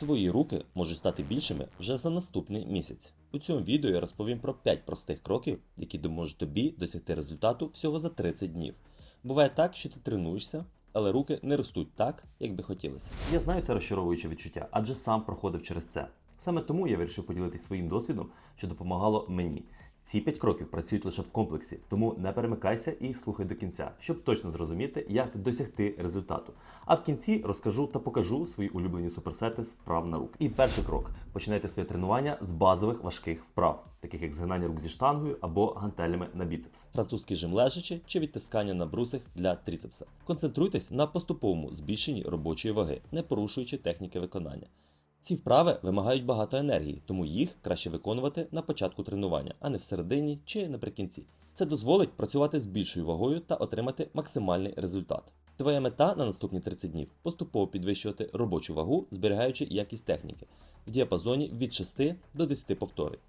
Твої руки можуть стати більшими вже за наступний місяць. У цьому відео я розповім про 5 простих кроків, які допоможуть тобі досягти результату всього за 30 днів. Буває так, що ти тренуєшся, але руки не ростуть так, як би хотілося. Я знаю це розчаровуюче відчуття, адже сам проходив через це. Саме тому я вирішив поділитися своїм досвідом, що допомагало мені. Ці п'ять кроків працюють лише в комплексі, тому не перемикайся і слухай до кінця, щоб точно зрозуміти, як досягти результату. А в кінці розкажу та покажу свої улюблені суперсети з вправ на руки. І перший крок: починайте своє тренування з базових важких вправ, таких як згинання рук зі штангою або гантелями на біцепс, французький жим лежачи чи відтискання на брусах для тріцепса. Концентруйтесь на поступовому збільшенні робочої ваги, не порушуючи техніки виконання. Ці вправи вимагають багато енергії, тому їх краще виконувати на початку тренування, а не всередині чи наприкінці. Це дозволить працювати з більшою вагою та отримати максимальний результат. Твоя мета на наступні 30 днів поступово підвищувати робочу вагу, зберігаючи якість техніки в діапазоні від 6 до 10 повторень.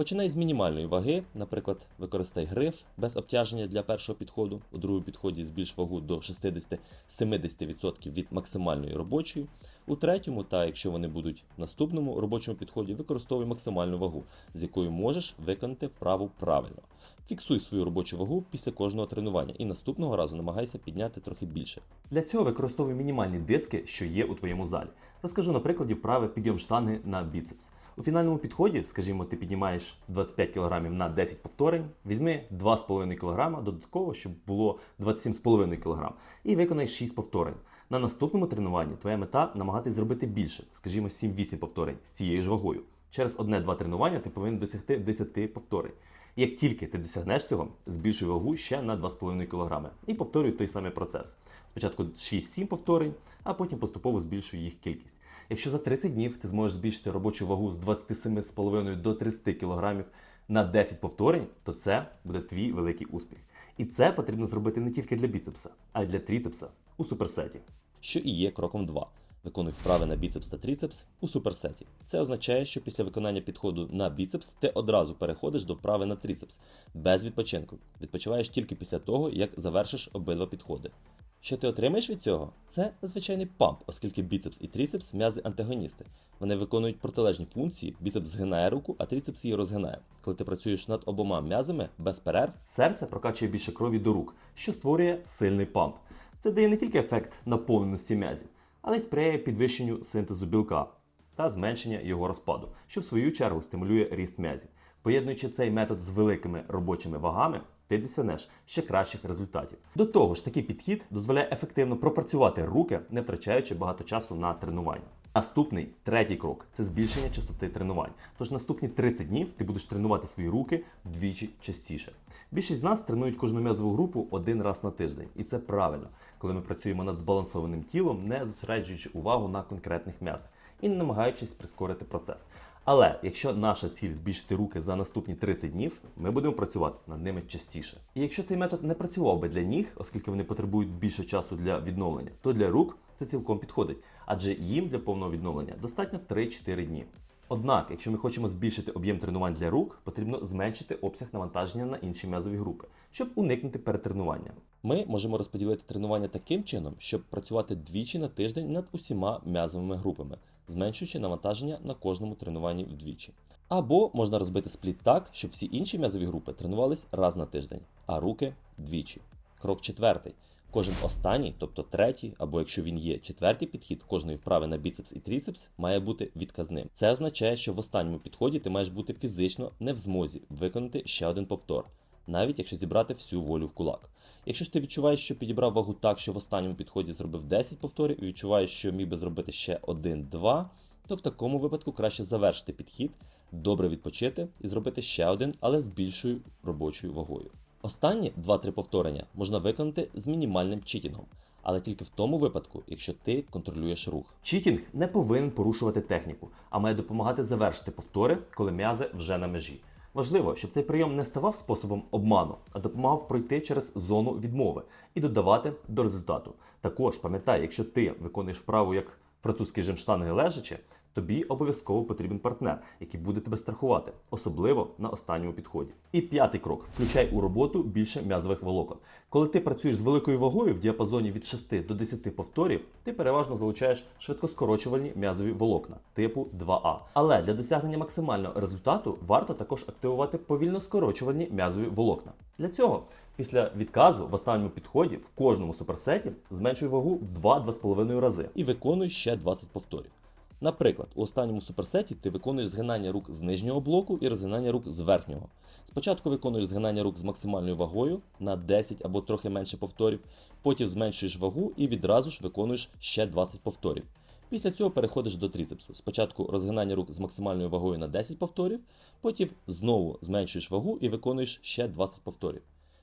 Починай з мінімальної ваги, наприклад, використай гриф без обтяження для першого підходу, у другому підході збільш вагу до 60-70% від максимальної робочої, у третьому, та якщо вони будуть в наступному робочому підході, використовуй максимальну вагу, з якою можеш виконати вправу правильно. Фіксуй свою робочу вагу після кожного тренування і наступного разу намагайся підняти трохи більше. Для цього використовуй мінімальні диски, що є у твоєму залі. Розкажу на прикладі вправи підйом штанги на біцепс. У фінальному підході, скажімо, ти піднімаєш 25 кг на 10 повторень, візьми 2,5 кг додатково, щоб було 27,5 кг, і виконай 6 повторень. На наступному тренуванні твоя мета намагатись зробити більше, скажімо, 7-8 повторень з цією ж вагою. Через одне-два тренування ти повинен досягти 10 повторень. Як тільки ти досягнеш цього, збільшуй вагу ще на 2,5 кг і повторюй той самий процес. Спочатку 6-7 повторень, а потім поступово збільшуй їх кількість. Якщо за 30 днів ти зможеш збільшити робочу вагу з 27,5 до 30 кг на 10 повторень, то це буде твій великий успіх. І це потрібно зробити не тільки для біцепса, а й для тріцепса у суперсеті. Що і є кроком 2. Виконуй вправи на біцепс та тріцепс у суперсеті. Це означає, що після виконання підходу на біцепс ти одразу переходиш до вправи на тріцепс без відпочинку. Відпочиваєш тільки після того, як завершиш обидва підходи. Що ти отримаєш від цього? Це звичайний памп, оскільки біцепс і тріцепс м'язи антагоністи. Вони виконують протилежні функції. Біцепс згинає руку, а тріцепс її розгинає. Коли ти працюєш над обома м'язами без перерв, серце прокачує більше крові до рук, що створює сильний памп. Це дає не тільки ефект наповненості м'язів, але й сприяє підвищенню синтезу білка та зменшення його розпаду, що в свою чергу стимулює ріст м'язів. Поєднуючи цей метод з великими робочими вагами, ти досягнеш ще кращих результатів. До того ж, такий підхід дозволяє ефективно пропрацювати руки, не втрачаючи багато часу на тренування. Наступний третій крок це збільшення частоти тренувань. Тож наступні 30 днів ти будеш тренувати свої руки вдвічі частіше. Більшість з нас тренують кожну м'язову групу один раз на тиждень, і це правильно, коли ми працюємо над збалансованим тілом, не зосереджуючи увагу на конкретних м'язах і не намагаючись прискорити процес. Але якщо наша ціль збільшити руки за наступні 30 днів, ми будемо працювати над ними частіше. І якщо цей метод не працював би для ніг, оскільки вони потребують більше часу для відновлення, то для рук це цілком підходить, адже їм для повного відновлення достатньо 3-4 дні. Однак, якщо ми хочемо збільшити об'єм тренувань для рук, потрібно зменшити обсяг навантаження на інші м'язові групи, щоб уникнути перетренування. Ми можемо розподілити тренування таким чином, щоб працювати двічі на тиждень над усіма м'язовими групами, зменшуючи навантаження на кожному тренуванні вдвічі. Або можна розбити спліт так, щоб всі інші м'язові групи тренувались раз на тиждень, а руки двічі. Крок четвертий. Кожен останній, тобто третій, або якщо він є четвертий підхід кожної вправи на біцепс і тріцепс, має бути відказним. Це означає, що в останньому підході ти маєш бути фізично не в змозі виконати ще один повтор, навіть якщо зібрати всю волю в кулак. Якщо ж ти відчуваєш, що підібрав вагу так, що в останньому підході зробив 10 повторів, і відчуваєш, що міг би зробити ще 1-2, то в такому випадку краще завершити підхід, добре відпочити і зробити ще один, але з більшою робочою вагою. Останні 2-3 повторення можна виконати з мінімальним читінгом, але тільки в тому випадку, якщо ти контролюєш рух. Читінг не повинен порушувати техніку, а має допомагати завершити повтори, коли м'язи вже на межі. Важливо, щоб цей прийом не ставав способом обману, а допомагав пройти через зону відмови і додавати до результату. Також пам'ятай, якщо ти виконуєш вправу як французький жим штанги лежачи, тобі обов'язково потрібен партнер, який буде тебе страхувати, особливо на останньому підході. І п'ятий крок: включай у роботу більше м'язових волокон. Коли ти працюєш з великою вагою в діапазоні від 6 до 10 повторів, ти переважно залучаєш швидкоскорочувальні м'язові волокна типу 2А. Але для досягнення максимального результату варто також активувати повільно скорочувальні м'язові волокна. Для цього після відказу в останньому підході в кожному суперсеті зменшуй вагу в 2-2,5 рази і виконуй ще 20 повторів. Наприклад, у останньому суперсеті ти виконуєш згинання рук з нижнього блоку і розгинання рук з верхнього. Спочатку виконуєш згинання рук з максимальною вагою на 10 або трохи менше повторів, потім зменшуєш вагу і відразу ж виконуєш ще 20 повторів. Після цього переходиш до трицепсу. Спочатку розгинання рук з максимальною вагою на 10 повторів, потім знову зменшуєш вагу і виконуєш ще 20 повторів.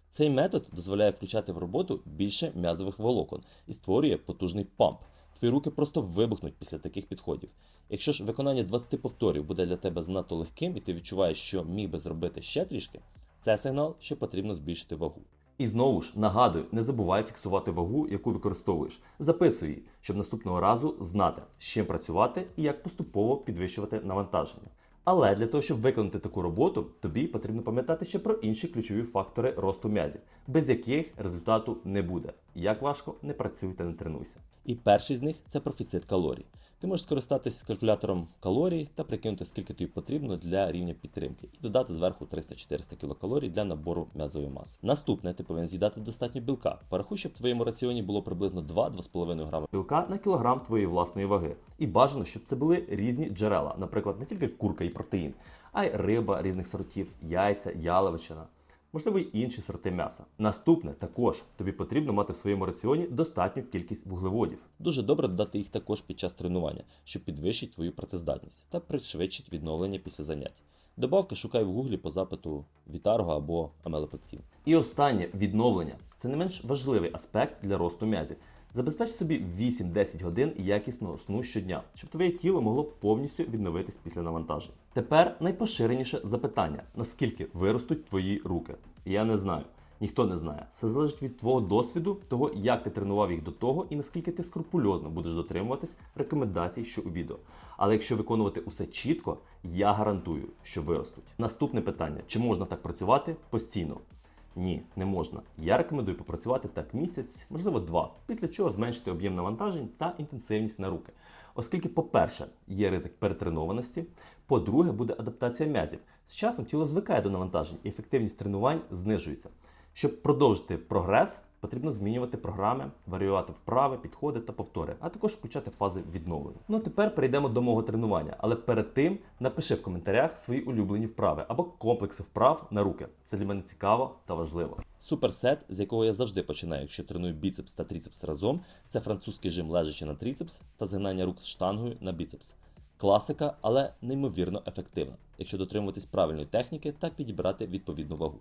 Цей метод дозволяє включати в роботу більше м'язових волокон і створює потужний памп. Твої руки просто вибухнуть після таких підходів. Якщо ж виконання 20 повторів буде для тебе занадто легким і ти відчуваєш, що міг би зробити ще трішки, це сигнал, що потрібно збільшити вагу. І знову ж нагадую, не забувай фіксувати вагу, яку використовуєш. Записуй її, щоб наступного разу знати, з чим працювати і як поступово підвищувати навантаження. Але для того, щоб виконати таку роботу, тобі потрібно пам'ятати ще про інші ключові фактори росту м'язів, без яких результату не буде. Як важко, не працюй та не тренуйся. І перший з них це профіцит калорій. Ти можеш скористатись калькулятором калорій та прикинути, скільки тобі потрібно для рівня підтримки, і додати зверху 300-400 кілокалорій для набору м'язової маси. Наступне, ти повинен з'їдати достатньо білка. Порахуй, щоб в твоєму раціоні було приблизно 2-2,5 грами білка на кілограм твоєї власної ваги. І бажано, щоб це були різні джерела, наприклад, не тільки курка і протеїн, а й риба різних сортів, яйця, яловичина можливо, й інші сорти м'яса. Наступне також тобі потрібно мати в своєму раціоні достатню кількість вуглеводів. Дуже добре додати їх також під час тренування, щоб підвищити твою працездатність та пришвидшить відновлення після занять. Добавки шукай в гуглі по запиту Вітарго або амелопектів. І останнє відновлення це не менш важливий аспект для росту м'язів. Забезпеч собі 8-10 годин якісного сну щодня, щоб твоє тіло могло повністю відновитись після навантажень. Тепер найпоширеніше запитання: наскільки виростуть твої руки? Я не знаю. Ніхто не знає. Все залежить від твого досвіду, того, як ти тренував їх до того, і наскільки ти скрупульозно будеш дотримуватись рекомендацій, що у відео. Але якщо виконувати усе чітко, я гарантую, що виростуть. Наступне питання: чи можна так працювати постійно? Ні, не можна. Я рекомендую попрацювати так місяць, можливо, два, після чого зменшити об'єм навантажень та інтенсивність на руки. Оскільки, по-перше, є ризик перетренованості, по-друге, буде адаптація м'язів. З часом тіло звикає до навантажень і ефективність тренувань знижується. Щоб продовжити прогрес, потрібно змінювати програми, варіювати вправи, підходи та повтори, а також включати фази відновлення. Ну тепер перейдемо до мого тренування, але перед тим напиши в коментарях свої улюблені вправи або комплекси вправ на руки. Це для мене цікаво та важливо. Суперсет, з якого я завжди починаю, якщо треную біцепс та тріцепс разом, це французький жим лежачи на тріцепс та згинання рук з штангою на біцепс. Класика, але неймовірно ефективна, якщо дотримуватись правильної техніки та підібрати відповідну вагу.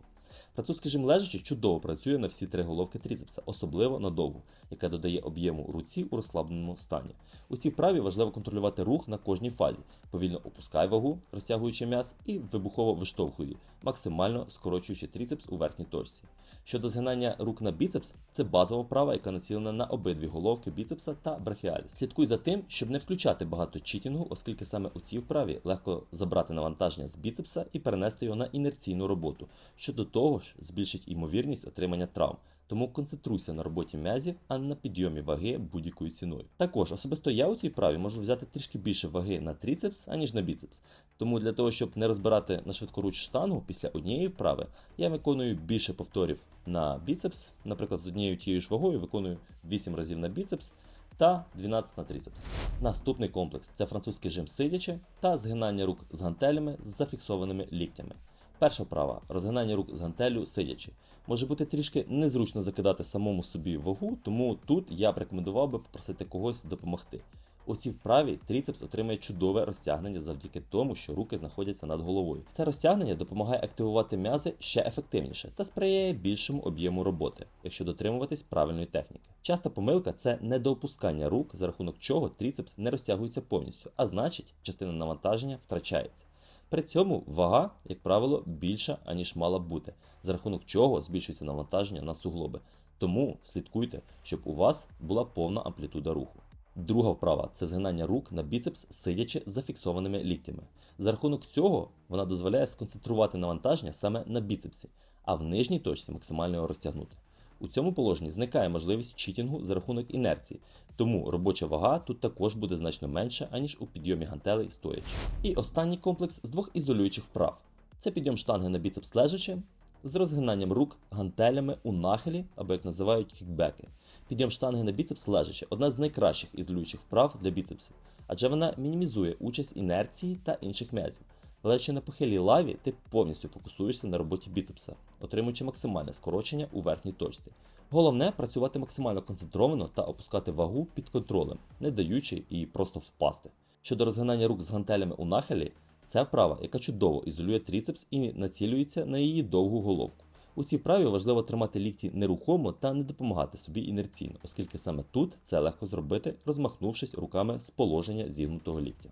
Французький жим лежачи чудово працює на всі три головки тріцепса, особливо на довгу, яка додає об'єму руці у розслабленому стані. У цій вправі важливо контролювати рух на кожній фазі. Повільно опускай вагу, розтягуючи м'яз, і вибухово виштовхуй максимально скорочуючи тріцепс у верхній точці. Щодо згинання рук на біцепс, це базова вправа, яка націлена на обидві головки біцепса та брахіаліс. Слідкуй за тим, щоб не включати багато читінгу, оскільки саме у цій вправі легко забрати навантаження з біцепса і перенести його на інерційну роботу, що до того ж збільшить імовірність отримання травм. Тому концентруйся на роботі м'язів, а не на підйомі ваги будь-якою ціною. Також особисто я у цій вправі можу взяти трішки більше ваги на тріцепс, аніж на біцепс. Тому для того, щоб не розбирати на швидкоруч штангу після однієї вправи, я виконую більше повторів на біцепс. Наприклад, з однією тією ж вагою виконую 8 разів на біцепс та 12 на тріцепс. Наступний комплекс це французький жим сидячи та згинання рук з гантелями з зафіксованими ліктями. Перша вправа розгинання рук з гантелю сидячи. Може бути трішки незручно закидати самому собі вагу, тому тут я б рекомендував би попросити когось допомогти. У цій вправі тріцепс отримує чудове розтягнення завдяки тому, що руки знаходяться над головою. Це розтягнення допомагає активувати м'язи ще ефективніше та сприяє більшому об'єму роботи, якщо дотримуватись правильної техніки. Часта помилка це недоопускання рук, за рахунок чого тріцепс не розтягується повністю, а значить, частина навантаження втрачається. При цьому вага, як правило, більша, аніж мала б бути, за рахунок чого збільшується навантаження на суглоби. Тому слідкуйте, щоб у вас була повна амплітуда руху. Друга вправа це згинання рук на біцепс, сидячи з зафіксованими ліктями. За рахунок цього вона дозволяє сконцентрувати навантаження саме на біцепсі, а в нижній точці максимально його розтягнути. У цьому положенні зникає можливість читінгу за рахунок інерції, тому робоча вага тут також буде значно менша, аніж у підйомі гантелей стоячи. І останній комплекс з двох ізолюючих вправ: це підйом штанги на біцепс лежачи з розгинанням рук гантелями у нахилі, або як називають кікбеки. Підйом штанги на біцепс лежачи одна з найкращих ізолюючих вправ для біцепсів, адже вона мінімізує участь інерції та інших м'язів. Лежачи на похилій лаві, ти повністю фокусуєшся на роботі біцепса, отримуючи максимальне скорочення у верхній точці. Головне працювати максимально концентровано та опускати вагу під контролем, не даючи їй просто впасти. Щодо розгинання рук з гантелями у нахилі, це вправа, яка чудово ізолює тріцепс і націлюється на її довгу головку. У цій вправі важливо тримати лікті нерухомо та не допомагати собі інерційно, оскільки саме тут це легко зробити, розмахнувшись руками з положення зігнутого ліктя.